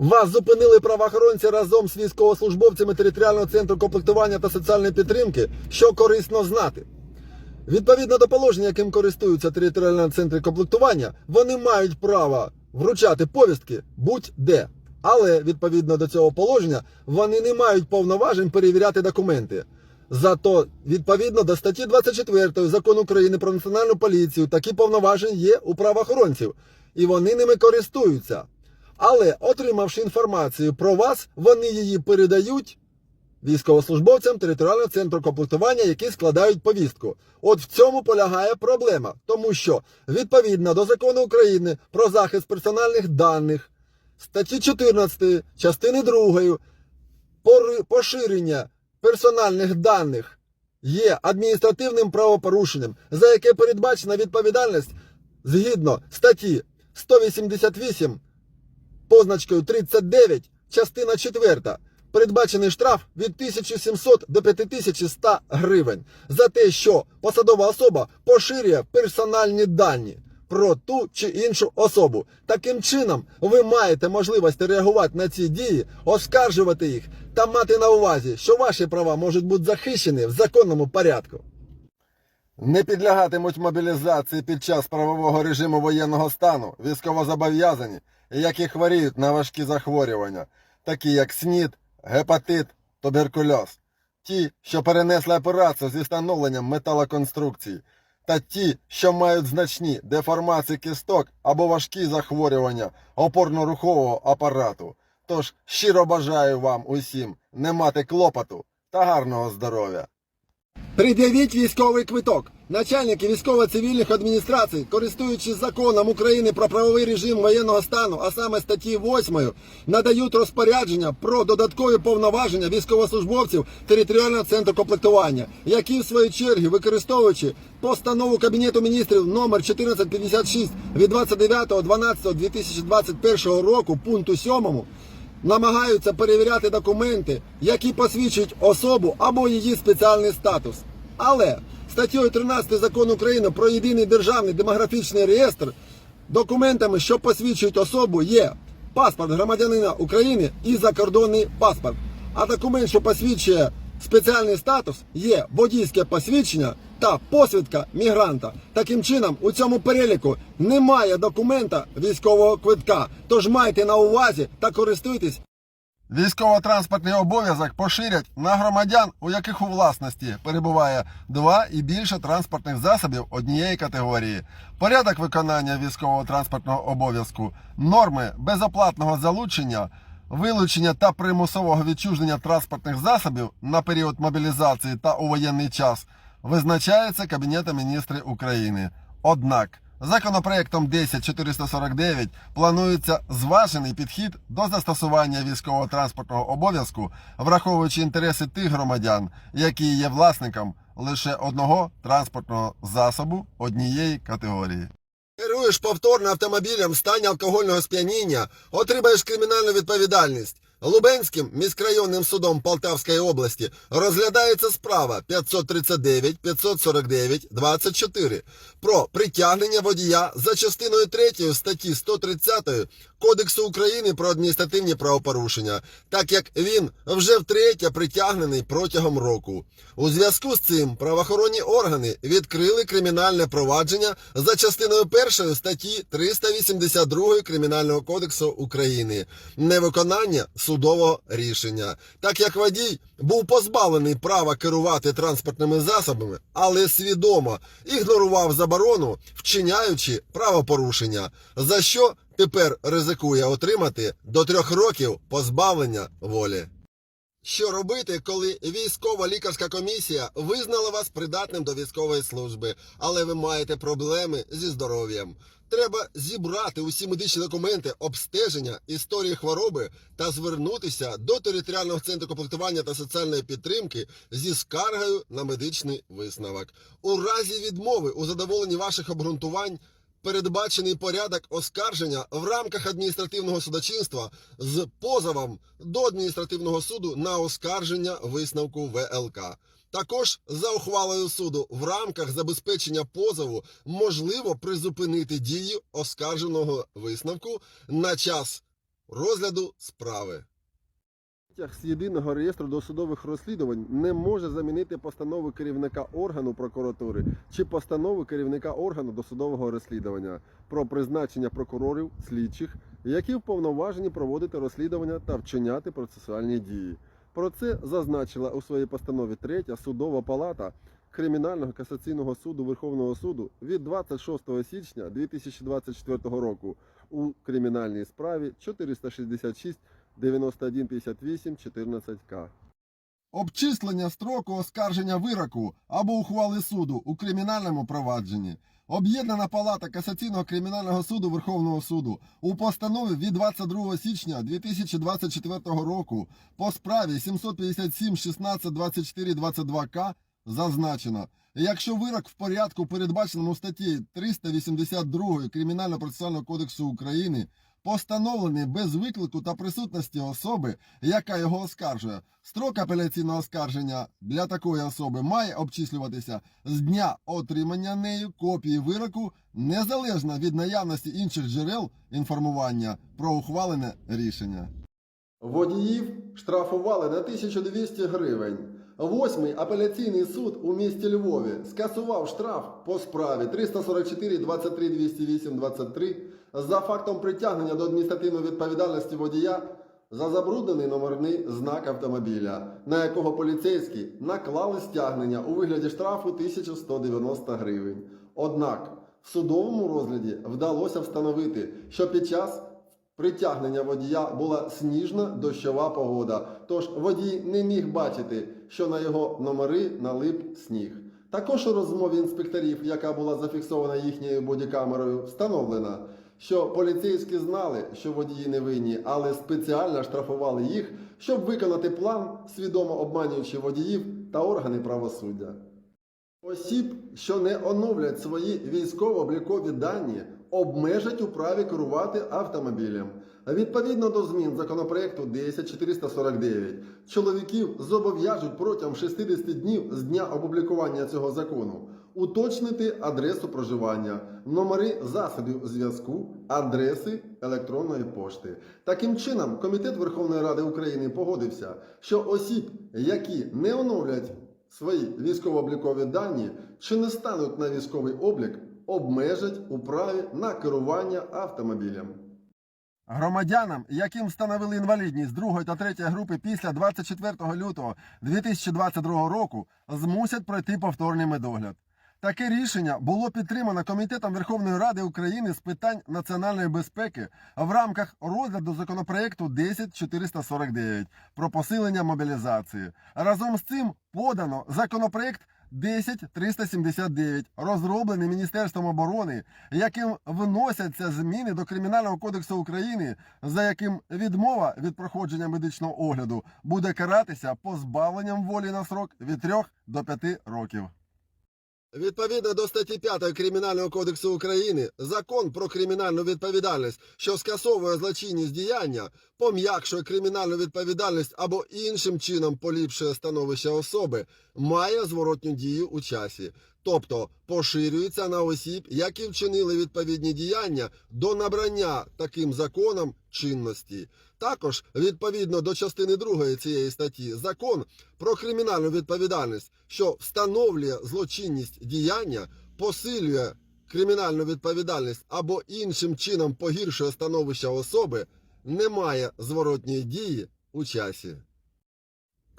Вас зупинили правоохоронці разом з військовослужбовцями територіального центру комплектування та соціальної підтримки, що корисно знати. Відповідно до положення, яким користуються територіальні центри комплектування, вони мають право вручати повістки будь-де. Але відповідно до цього положення вони не мають повноважень перевіряти документи. Зато відповідно до статті 24 закону України про національну поліцію такі повноваження є у правоохоронців, і вони ними користуються. Але отримавши інформацію про вас, вони її передають військовослужбовцям територіального центру комплектування, які складають повістку. От в цьому полягає проблема, тому що відповідно до закону України про захист персональних даних, статті 14, частини 2, поширення персональних даних є адміністративним правопорушенням, за яке передбачена відповідальність згідно статті 188 позначкою 39, частина 4. Передбачений штраф від 1700 до 5100 гривень за те, що посадова особа поширює персональні дані про ту чи іншу особу. Таким чином, ви маєте можливість реагувати на ці дії, оскаржувати їх та мати на увазі, що ваші права можуть бути захищені в законному порядку. Не підлягатимуть мобілізації під час правового режиму воєнного стану військовозобов'язані, які хворіють на важкі захворювання, такі як СНІД, гепатит, туберкульоз, ті, що перенесли операцію зі встановленням металоконструкцій, та ті, що мають значні деформації кісток або важкі захворювання опорно-рухового апарату. Тож щиро бажаю вам усім не мати клопоту та гарного здоров'я. Пред'явіть військовий квиток. Начальники військово-цивільних адміністрацій, користуючись законом України про правовий режим воєнного стану, а саме статті 8, надають розпорядження про додаткові повноваження військовослужбовців територіального центру комплектування, які в свою чергу, використовуючи постанову Кабінету міністрів номер 1456 від 29.12.2021 року, пункту 7, намагаються перевіряти документи, які посвідчують особу або її спеціальний статус. Але статтею 13 закону України про єдиний державний демографічний реєстр документами, що посвідчують особу, є паспорт громадянина України і закордонний паспорт. А документ, що посвідчує спеціальний статус, є водійське посвідчення та посвідка мігранта. Таким чином, у цьому переліку немає документа військового квитка. Тож майте на увазі та користуйтесь. Військово-транспортний обов'язок поширять на громадян, у яких у власності перебуває два і більше транспортних засобів однієї категорії. Порядок виконання військового транспортного обов'язку, норми безоплатного залучення, вилучення та примусового відчуження транспортних засобів на період мобілізації та у воєнний час визначається Кабінетом міністрів України. Однак Законопроектом 10449 планується зважений підхід до застосування військового транспортного обов'язку, враховуючи інтереси тих громадян, які є власником лише одного транспортного засобу однієї категорії. Керуєш повторно автомобілем в стані алкогольного сп'яніння, отримаєш кримінальну відповідальність. Лубенським міськрайонним судом Полтавської області розглядається справа 539 549 24 про притягнення водія за частиною 3 статті 130 Кодексу України про адміністративні правопорушення, так як він вже втретє притягнений протягом року. У зв'язку з цим правоохоронні органи відкрили кримінальне провадження за частиною 1 статті 382 Кримінального кодексу України невиконання судового рішення, так як водій був позбавлений права керувати транспортними засобами, але свідомо ігнорував заборону, вчиняючи правопорушення, за що тепер ризикує отримати до трьох років позбавлення волі. Що робити, коли військова лікарська комісія визнала вас придатним до військової служби, але ви маєте проблеми зі здоров'ям? Треба зібрати усі медичні документи, обстеження, історії хвороби та звернутися до територіального центру комплектування та соціальної підтримки зі скаргою на медичний висновок. У разі відмови у задоволенні ваших обґрунтувань передбачений порядок оскарження в рамках адміністративного судочинства з позовом до адміністративного суду на оскарження висновку ВЛК. Також за ухвалою суду в рамках забезпечення позову можливо призупинити дію оскарженого висновку на час розгляду справи. З єдиного реєстру досудових розслідувань не може замінити постанови керівника органу прокуратури чи постанови керівника органу досудового розслідування про призначення прокурорів слідчих, які вповноважені проводити розслідування та вчиняти процесуальні дії. Про це зазначила у своїй постанові третя судова палата Кримінального касаційного суду Верховного суду від 26 січня 2024 року у кримінальній справі 466 9158 14К. Обчислення строку оскарження вироку або ухвали суду у кримінальному провадженні. Об'єднана палата Касаційного кримінального суду Верховного суду у постанові від 22 січня 2024 року по справі 757 16 24 22К зазначено, якщо вирок в порядку, передбаченому статті 382 Кримінально-процесуального кодексу України, постановлений без виклику та присутності особи, яка його оскаржує. Строк апеляційного оскарження для такої особи має обчислюватися з дня отримання нею копії вироку незалежно від наявності інших джерел інформування про ухвалене рішення. Водіїв штрафували на 1200 гривень. Восьмий апеляційний суд у місті Львові скасував штраф по справі 344 23 208 23 за фактом притягнення до адміністративної відповідальності водія за забруднений номерний знак автомобіля, на якого поліцейські наклали стягнення у вигляді штрафу 1190 гривень. Однак в судовому розгляді вдалося встановити, що під час притягнення водія була сніжна дощова погода, тож водій не міг бачити, що на його номери налип сніг. Також у розмові інспекторів, яка була зафіксована їхньою бодікамерою, встановлено, що поліцейські знали, що водії не винні, але спеціально штрафували їх, щоб виконати план, свідомо обманюючи водіїв та органи правосуддя. Осіб, що не оновлять свої військово-облікові дані, обмежать у праві керувати автомобілем. Відповідно до змін законопроекту 10449, чоловіків зобов'яжуть протягом 60 днів з дня опублікування цього закону уточнити адресу проживання, номери засобів зв'язку, адреси електронної пошти. Таким чином, Комітет Верховної Ради України погодився, що осіб, які не оновлять свої військово-облікові дані чи не стануть на військовий облік, обмежать у праві на керування автомобілем. Громадянам, яким встановили інвалідність другої та третьої групи після 24 лютого 2022 року, змусять пройти повторний медогляд. Таке рішення було підтримано Комітетом Верховної Ради України з питань національної безпеки в рамках розгляду законопроекту 10449 про посилення мобілізації. Разом з цим подано законопроект 10379, розроблений Міністерством оборони, яким вносяться зміни до Кримінального кодексу України, за яким відмова від проходження медичного огляду буде каратися позбавленням волі на срок від 3 до 5 років. Відповідно до статті 5 Кримінального кодексу України, закон про кримінальну відповідальність, що скасовує злочинність діяння, пом'якшує кримінальну відповідальність або іншим чином поліпшує становище особи, має зворотню дію у часі, тобто поширюється на осіб, які вчинили відповідні діяння до набрання таким законом чинності. Також, відповідно до частини 2 цієї статті, закон про кримінальну відповідальність, що встановлює злочинність діяння, посилює кримінальну відповідальність або іншим чином погіршує становище особи, не має зворотньої дії у часі.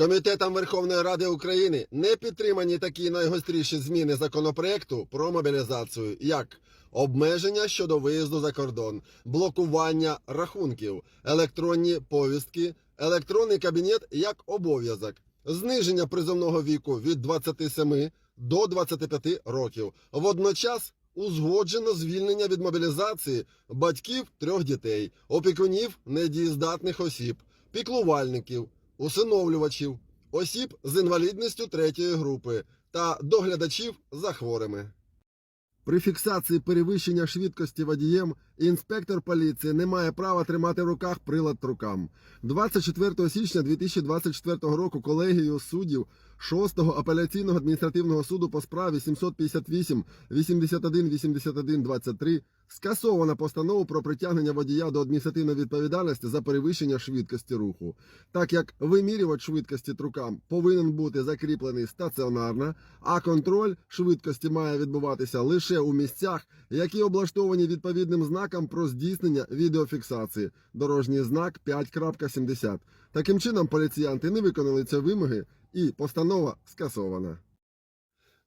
Комітетом Верховної Ради України не підтримані такі найгостріші зміни законопроекту про мобілізацію, як обмеження щодо виїзду за кордон, блокування рахунків, електронні повістки, електронний кабінет як обов'язок, зниження призовного віку від 27 до 25 років. Водночас узгоджено звільнення від мобілізації батьків трьох дітей, опікунів недієздатних осіб, піклувальників, усиновлювачів, осіб з інвалідністю третьої групи та доглядачів за хворими. При фіксації перевищення швидкості водієм інспектор поліції не має права тримати в руках прилад рукам. 24 січня 2024 року колегією суддів 6-го апеляційного адміністративного суду по справі 758 81 81 23 Скасована постанова про притягнення водія до адміністративної відповідальності за перевищення швидкості руху, так як вимірювач швидкості трукам повинен бути закріплений стаціонарно, а контроль швидкості має відбуватися лише у місцях, які облаштовані відповідним знаком про здійснення відеофіксації. Дорожній знак 5.70. Таким чином, поліціянти не виконали ці вимоги, і постанова скасована.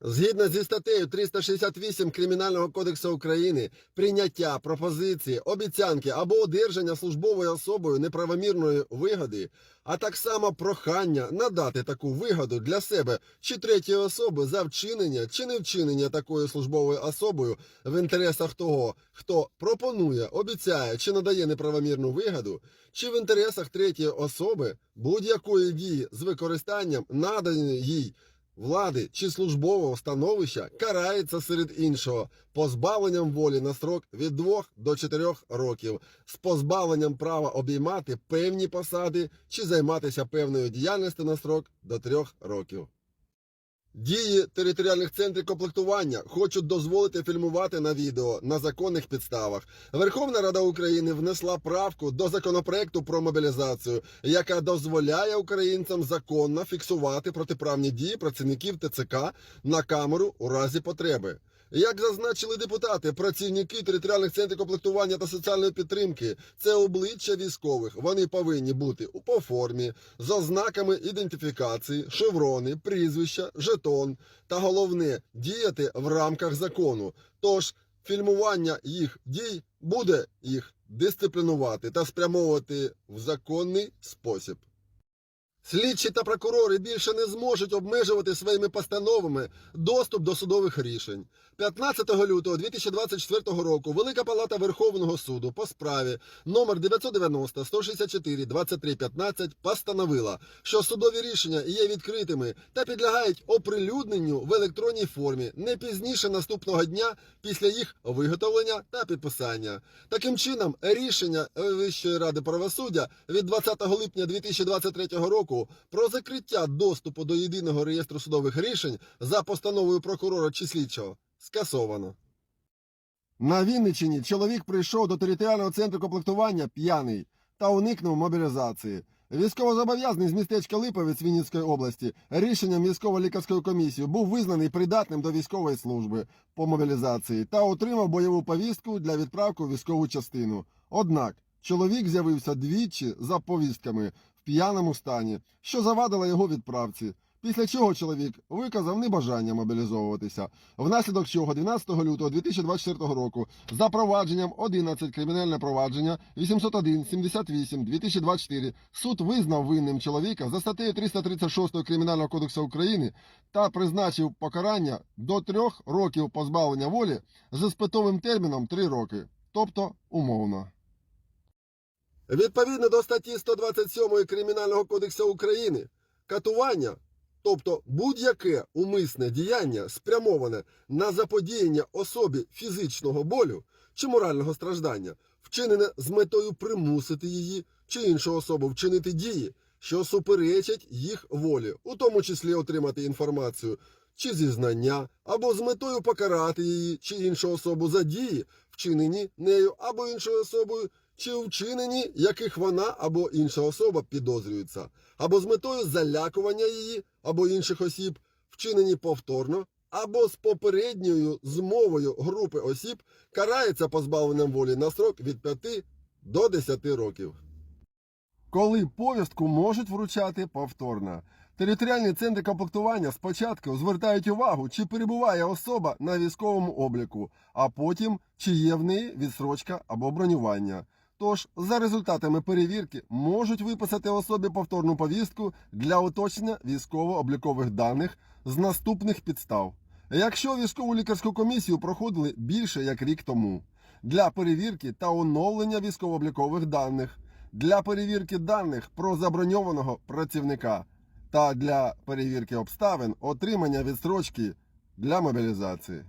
Згідно зі статтею 368 Кримінального кодексу України, прийняття пропозиції, обіцянки або одержання службовою особою неправомірної вигоди, а так само прохання надати таку вигоду для себе чи третьої особи за вчинення чи не вчинення такою службовою особою в інтересах того, хто пропонує, обіцяє чи надає неправомірну вигоду, чи в інтересах третьої особи будь-якої дії з використанням наданої їй влади чи службового становища карається серед іншого позбавленням волі на строк від 2 до 4 років, з позбавленням права обіймати певні посади чи займатися певною діяльністю на строк до 3 років. Дії територіальних центрів комплектування хочуть дозволити фільмувати на відео на законних підставах. Верховна Рада України внесла правку до законопроекту про мобілізацію, яка дозволяє українцям законно фіксувати протиправні дії працівників ТЦК на камеру у разі потреби. Як зазначили депутати, працівники територіальних центрів комплектування та соціальної підтримки це обличчя військових. Вони повинні бути у по формі з ознаками ідентифікації, шеврони, прізвища, жетон та головне діяти в рамках закону. Тож фільмування їх дій буде їх дисциплінувати та спрямовувати в законний спосіб. Слідчі та прокурори більше не зможуть обмежувати своїми постановами доступ до судових рішень. 15 лютого 2024 року Велика Палата Верховного суду по справі номер 990 164 23 15 постановила, що судові рішення є відкритими та підлягають оприлюдненню в електронній формі не пізніше наступного дня після їх виготовлення та підписання. Таким чином, рішення Вищої ради правосуддя від 20 липня 2023 року про закриття доступу до єдиного реєстру судових рішень за постановою прокурора чи слідчого скасовано. На Вінниччині чоловік прийшов до територіального центру комплектування п'яний та уникнув мобілізації. Військовозобов'язаний з містечка Липовець Вінницької області рішенням військово-лікарської комісії був визнаний придатним до військової служби по мобілізації та отримав бойову повістку для відправки у військову частину. Однак чоловік з'явився двічі за повістками в п'яному стані, що завадило його відправці. Після чого чоловік виказав небажання мобілізовуватися, внаслідок чого 12 лютого 2024 року за провадженням 11 кримінальне провадження 801 78 2024 суд визнав винним чоловіка за статтею 336 Кримінального кодексу України та призначив покарання до трьох років позбавлення волі з іспитовим терміном 3 роки, тобто умовно. Відповідно до статті 127 Кримінального кодексу України, катування, тобто будь-яке умисне діяння, спрямоване на заподіяння особі фізичного болю чи морального страждання, вчинене з метою примусити її чи іншу особу вчинити дії, що суперечать їх волі, у тому числі отримати інформацію чи зізнання, або з метою покарати її чи іншу особу за дії, вчинені нею або іншою особою, чи у вчиненні яких вона або інша особа підозрюється, або з метою залякування її або інших осіб, вчинені повторно, або з попередньою змовою групи осіб, карається позбавленням волі на строк від 5 до 10 років. Коли повістку можуть вручати повторно. Територіальні центри комплектування спочатку звертають увагу, чи перебуває особа на військовому обліку, а потім чи є в неї відсрочка або бронювання. Тож, за результатами перевірки можуть виписати особі повторну повістку для уточнення військово-облікових даних з наступних підстав. Якщо військову лікарську комісію проходили більше як рік тому, для перевірки та оновлення військово-облікових даних, для перевірки даних про заброньованого працівника та для перевірки обставин отримання відстрочки для мобілізації.